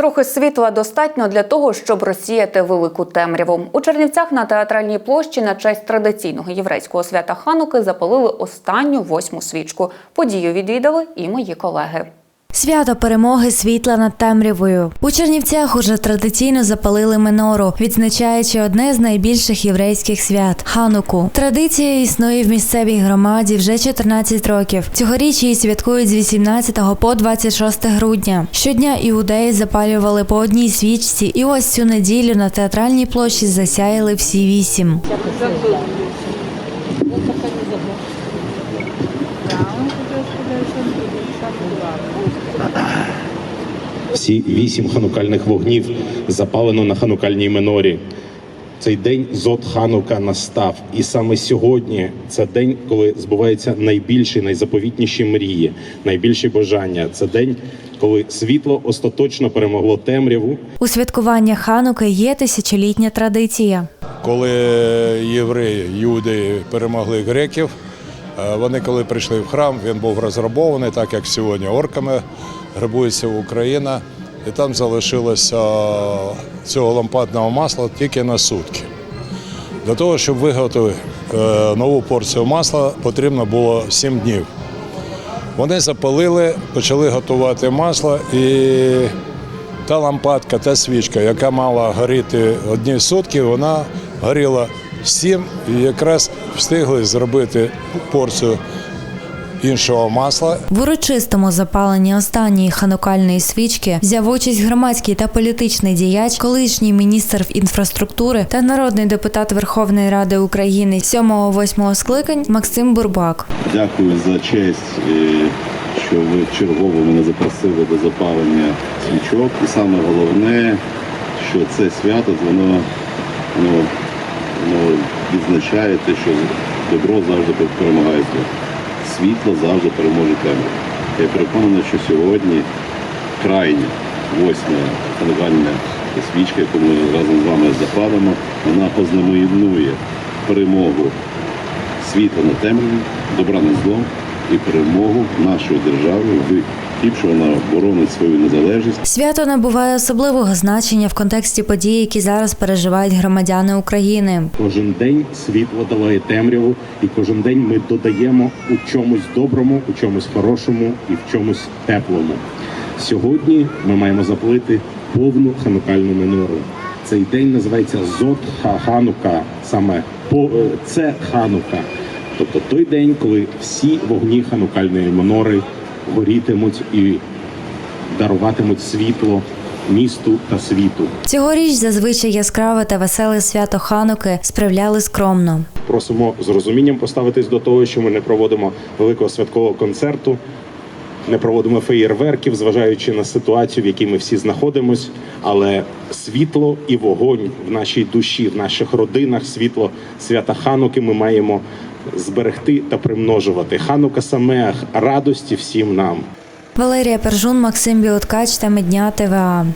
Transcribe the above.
Трохи світла достатньо для того, щоб розсіяти велику темряву. У Чернівцях на театральній площі на честь традиційного єврейського свята Хануки запалили останню восьму свічку. Подію відвідали і мої колеги. Свято перемоги світла над темрявою. У Чернівцях уже традиційно запалили минору, відзначаючи одне з найбільших єврейських свят Хануку. Традиція існує в місцевій громаді вже 14 років. Цьогоріч її святкують з 18 по 26 грудня. Щодня іудеї запалювали по одній свічці, і ось цю неділю на театральній площі засяяли всі вісім. Всі вісім ханукальних вогнів запалено на ханукальній минорі. Цей день зод Ханука настав, і саме сьогодні це день, коли збуваються найбільші, найзаповітніші мрії, найбільші бажання. Це день, коли світло остаточно перемогло темряву, У святкування Хануки є тисячолітня традиція. Коли євреї, юди перемогли греків, вони коли прийшли в храм, він був розграбований, так як сьогодні орками грабується Україна. І там залишилося цього лампадного масла тільки на сутки. Для того, щоб виготовити е, нову порцію масла, потрібно було 7 днів. Вони запалили, почали готувати масло, і та лампадка, та свічка, яка мала горіти одні сутки, вона горіла сім і якраз встигли зробити порцію іншого масла. В урочистому запаленні останньої ханукальної свічки взяв участь громадський та політичний діяч, колишній міністр інфраструктури та народний депутат Верховної Ради України 7-8 скликань Максим Бурбак. Дякую за честь, е, що ви чергово мене запросили до запалення свічок. І саме головне, що це свято воно, воно, воно відзначає те, що добро завжди перемагає зло. Світло завжди переможе темряву. Я переконаний, що сьогодні крайня восьма ханувальна свічка, яку ми разом з вами запалимо, вона ознаменує перемогу світла на темряві, добра над злом і перемогу нашої держави в тім, що вона боронить свою незалежність. Свято набуває особливого значення в контексті подій, які зараз переживають громадяни України. Кожен день світло долає темряву, і кожен день ми додаємо у чомусь доброму, у чомусь хорошому і в чомусь теплому. Сьогодні ми маємо запалити повну ханукальну минору. Цей день називається Зод Ха- Ханука, саме по е, це Ханука. Тобто той день, коли всі вогні ханукальної минори горітимуть і даруватимуть світло місту та світу. Цьогоріч зазвичай яскраве та веселе свято Хануки справляли скромно. Просимо з розумінням поставитись до того, що ми не проводимо великого святкового концерту, не проводимо феєрверків, зважаючи на ситуацію, в якій ми всі знаходимось. Але світло і вогонь в нашій душі, в наших родинах, світло свята Хануки ми маємо зберегти та примножувати. Ханука Самеах радості всім нам. Валерія Пержун, Максим Біоткач та Медня ТВА.